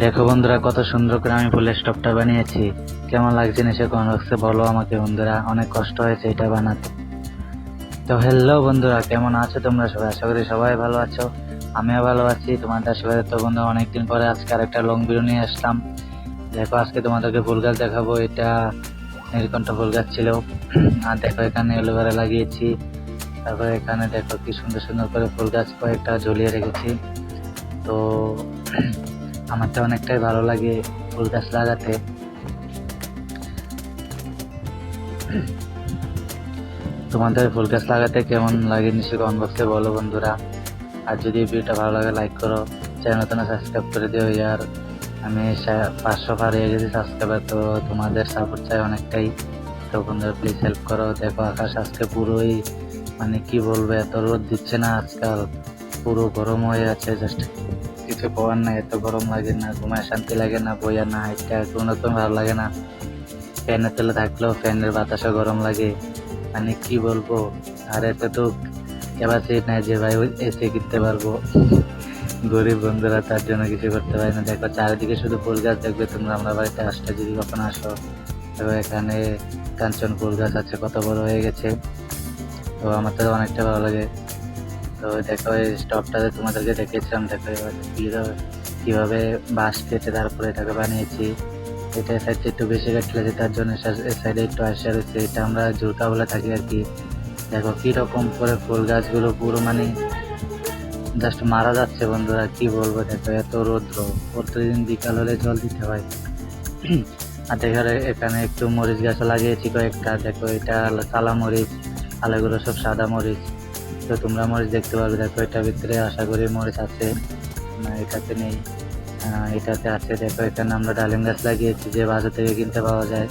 দেখো বন্ধুরা, কত সুন্দর করে আমি ফুলের স্টপটা বানিয়েছি। কেমন লাগছে না সে কোন লাগছে বলো আমাকে বন্ধুরা, অনেক কষ্ট হয়েছে এটা বানাতে। তো হ্যালো বন্ধুরা, কেমন আছো তোমরা সবাই? আশা করি সবাই ভালো আছো, আমিও ভালো আছি। তোমাদের আশীর্বাদে তো বন্ধু অনেকদিন পরে আজকে আরেকটা লং ভিডিও নিয়ে আসলাম। দেখো, আজকে তোমাদেরকে ফুল গাছ দেখাবো। এটা নীলকণ্ঠ ফুল গাছ ছিল। আর দেখো, এখানে এলোভেরা লাগিয়েছি। তারপরে এখানে দেখো কি সুন্দর সুন্দর করে ফুল গাছ কয়েকটা ঝুলিয়ে রেখেছি। তো আমার তো অনেকটাই ভালো লাগে ফুল গাছ লাগাতে। তোমাদের ফুল গাছ লাগাতে কেমন লাগে নিশ্চয়ই কমেন্ট বক্সে বলো বন্ধুরা। আর যদি ভিডিওটা ভালো লাগে লাইক করো। চ্যানেল তো সাবস্ক্রাইব করে দিও, ইয়ার। আমি পাঁচশো পার হয়ে গেছি সাবস্ক্রাইবার তো তোমাদের সাপোর্ট চাই অনেকটাই। তো বন্ধুরা প্লিজ হেল্প করো। দেখো, আকাশ আজকে পুরোই মানে কি বলব, এত রোদ দিচ্ছে না আজকাল। পুরো গরম হয়ে আছে জাস্ট কিছু করার নাই, এত গরম লাগে না, ঘুমায় শান্তি লাগে না বইয়া না এটা কোনো রকম ভালো লাগে না। ফ্যানের তলে থাকলেও ফ্যানের বাতাসও গরম লাগে। মানে কি বলব, আর এত তো ক্যাপাসিটি নাই যে ভাই এসে কিনতে পারব। গরিব বন্ধুরা, তার জন্য কিছু করতে পারি না। দেখো, চারিদিকে শুধু ফুল গাছ দেখবে, তোমরা আমরা বাড়িতে আসতে যদি কখনো আসো। তবে এখানে কাঞ্চন ফুল গাছ আছে, কত বড় হয়ে গেছে। তো আমার তো অনেকটা ভালো লাগে। তো দেখো, এই স্টপটাতে তোমাদেরকে দেখেছিলাম দেখো এবার কীভাবে বাঁশ কেটে তারপরে এটাকে বানিয়েছি। এটা সাইডটা একটু বেশি কাটলে তার জন্য সাইডে একটু আসা রয়েছে এটা আমরা ঝুলকা বলে থাকি আর কি। দেখো কীরকম করে ফুল গাছগুলো পুরো মানে জাস্ট মারা যাচ্ছে বন্ধুরা, কি বলব দেখো, এত রৌদ্র। প্রতিদিন বিকাল হলে জল দিতে হয়। আর দেখো এখানে একটু মরিচ গাছ লাগিয়েছি কয়েকটা। দেখো এটা কালা মরিচ আর এগুলো সব সাদা মরিচ। তো তোমরা মরিচ দেখতে পারবে। দেখো এটার ভিতরে আশা করি মরিচ আছে। না, এটাতে নেই। এটাতে আছে। দেখো, এখানে আমরা ডালিম গাছ লাগিয়েছি যে বাজার থেকে কিনতে পাওয়া যায়।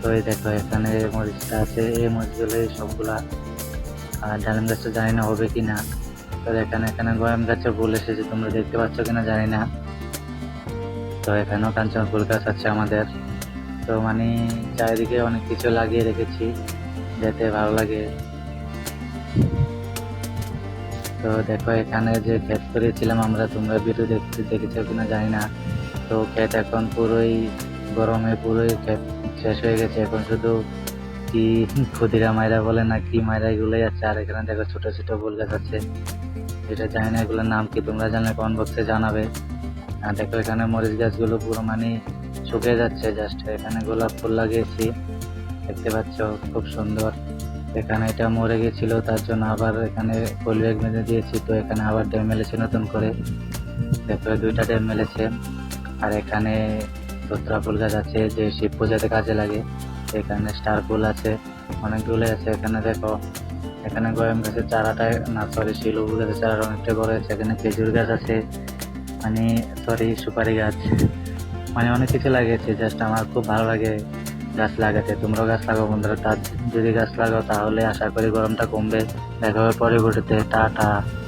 তো এই দেখো, এখানে মরিচটা আছে। এই মরিচগুলো সবগুলা আর ডালিম গাছটা জানি না হবে কি না তো এখানে এখানে গয়াম গাছের ফুল এসেছে। তোমরা দেখতে পাচ্ছ কিনা জানি না। তো এখানেও কাঞ্চন ফুল গাছ আছে আমাদের। তো মানে চারিদিকে অনেক কিছু লাগিয়ে রেখেছি, যাতে ভালো লাগে। তো দেখো, এখানে যে ক্ষেত করেছিলাম আমরা, তোমরা ভিডিও দেখতে দেখেছ কিনা জানি না। তো ক্ষেত এখন পুরোই গরমে পুরোই ক্ষেত শেষ হয়ে গেছে। এখন শুধু কি ক্ষুদিরা মায়েরা বলে না, কি মায়েরা এগুলোই আছে। আর এখানে দেখো, ছোট ছোট ফুল গাছ আছে। এটা জানি না এগুলোর নাম কি, তোমরা জানলে কমেন্ট বক্সে জানাবে। আর দেখো, এখানে মরিচ গাছগুলো পুরো মানে শুকিয়ে যাচ্ছে। জাস্ট এখানে গোলাপ ফুল লাগিয়েছি। দেখতে পাচ্ছ, খুব সুন্দর। এখানে এটা মরে গেছিল, তার জন্য আবার এখানে ফুল ব্যাগ বেঁধে দিয়েছি, তো এখানে আবার ড্যাম মেলেছে নতুন করে। দেখো দুইটা ড্যাম মেলেছে। আর এখানে ধোত্রা ফুল গাছ আছে, যে শিব পূজাতে কাজে লাগে। এখানে স্টার ফুল আছে, অনেকগুলো আছে এখানে, দেখো। এখানে গরম গাছের চারাটা, না সরি শিলু গাছের চারা অনেকটা বড় আছে এখানে খেজুর গাছ আছে মানে সরি সুপারি গাছ। মানে অনেক কিছু লাগিয়েছে জাস্ট আমার খুব ভালো লাগে। গাছ লাগাতে, তোমরাও গাছ লাগাও বন্ধুরা। তার যদি গাছ লাগাও তাহলে আশা করি গরমটা কমবে। দেখা হবে পরে টাটা।